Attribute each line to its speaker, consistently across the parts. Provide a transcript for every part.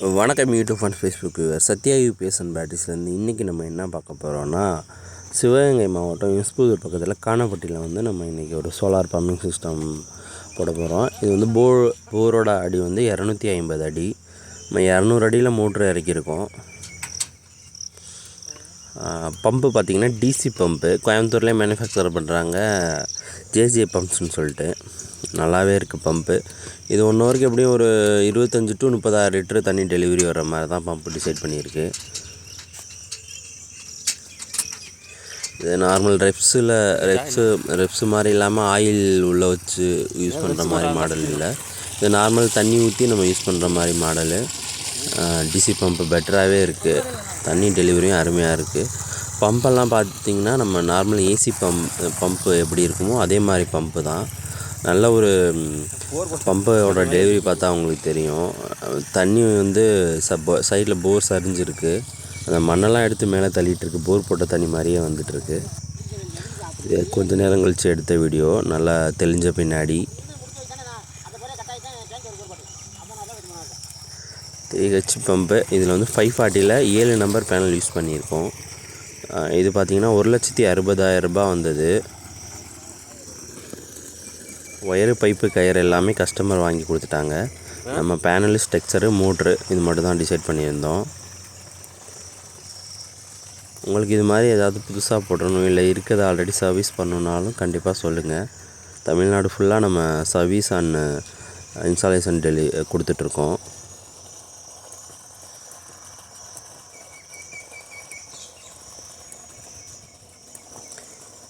Speaker 1: வணக்கம் YouTube and Facebook Sathya UPS பேட்டரிஸ்லேருந்து இன்றைக்கி நம்ம என்ன பார்க்க போகிறோன்னா சிவகங்கை மாவட்டம் யூஸ்புதூர் பக்கத்தில் காணப்பட்டியில் வந்து நம்ம இன்றைக்கி ஒரு சோலார் பம்பிங் சிஸ்டம் போட போகிறோம் இது வந்து போர் போரோட அடி வந்து இரநூத்தி ஐம்பது அடி. நம்ம இரநூறு அடியில் மோட்ரு இறக்கியிருக்கோம். பம்பு பார்த்திங்கன்னா டிசி பம்பு. கோயம்புத்தூர்லேயே மேனுஃபேக்சர் பண்ணுறாங்க ஜேஜே பம்ப்ஸ்னு சொல்லிட்டு. நல்லாவே இருக்குது பம்பு. இது ஒன் ஹவருக்கு எப்படியும் ஒரு இருபத்தஞ்சி டு முப்பதாயிரம் லிட்டரு தண்ணி டெலிவரி வர மாதிரி தான் பம்பு டிசைட் பண்ணியிருக்கு. இது நார்மல் ரெப்ஸில் ரெப்ஸு ரெப்ஸு மாதிரி இல்லாமல் ஆயில் உள்ளே வச்சு யூஸ் பண்ணுற மாதிரி மாடல் இல்லை. இது நார்மல் தண்ணி ஊற்றி நம்ம யூஸ் பண்ணுற மாதிரி மாடலு டிசி பம்பு பெட்டராகவே இருக்குது தண்ணி டெலிவரியும் அருமையாக இருக்குது பம்பெல்லாம் பார்த்திங்கன்னா நம்ம நார்மல் ஏசி பம்ப் பம்பு எப்படி இருக்குமோ அதே மாதிரி பம்பு தான். நல்ல ஒரு பம்போட டெலிவரி பார்த்தா அவங்களுக்கு தெரியும். தண்ணி வந்து சப் சைடில் போர் சரிஞ்சிருக்கு. அந்த மண்ணெல்லாம் எடுத்து மேலே தள்ளிகிட்ருக்கு போர் போட்ட தண்ணி மாதிரியே வந்துட்டுருக்கு. கொஞ்ச நேரம் கழித்து எடுத்த வீடியோ. நல்லா தெளிஞ்ச பின்னாடி. ஹெச் பம்பு இதில் வந்து ஃபைவ் ஃபார்ட்டியில் ஏழு நம்பர் பேனல் யூஸ் பண்ணியிருக்கோம். இது பார்த்திங்கன்னா ஒரு லட்சத்தி அறுபதாயிரம் ரூபாய் வந்தது. ஒயரு பைப்பு கயிறு எல்லாமே கஸ்டமர் வாங்கி கொடுத்துட்டாங்க. நம்ம பேனலு ஸ்ட்ரக்சரு மோட்ரு இது மட்டும் தான் டிசைட் பண்ணியிருந்தோம். உங்களுக்கு இது மாதிரி ஏதாவது புதுசாக போடணும் இல்லை இருக்கிறத ஆல்ரெடி சர்வீஸ் பண்ணணுன்னாலும் கண்டிப்பாக சொல்லுங்கள் தமிழ்நாடு ஃபுல்லாக நம்ம சர்வீஸ் அண்ட் இன்ஸ்டாலேஷன் டெலி கொடுத்துட்ருக்கோம்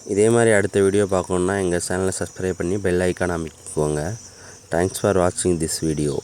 Speaker 1: இதே மாதிரி அடுத்த வீடியோ பார்க்கணுன்னா எங்கள் சேனலை சப்ஸ்கிரைப் பண்ணி பெல் ஐக்கான் அமைக்கோங்க தேங்க்ஸ் ஃபார் வாட்சிங் திஸ் வீடியோ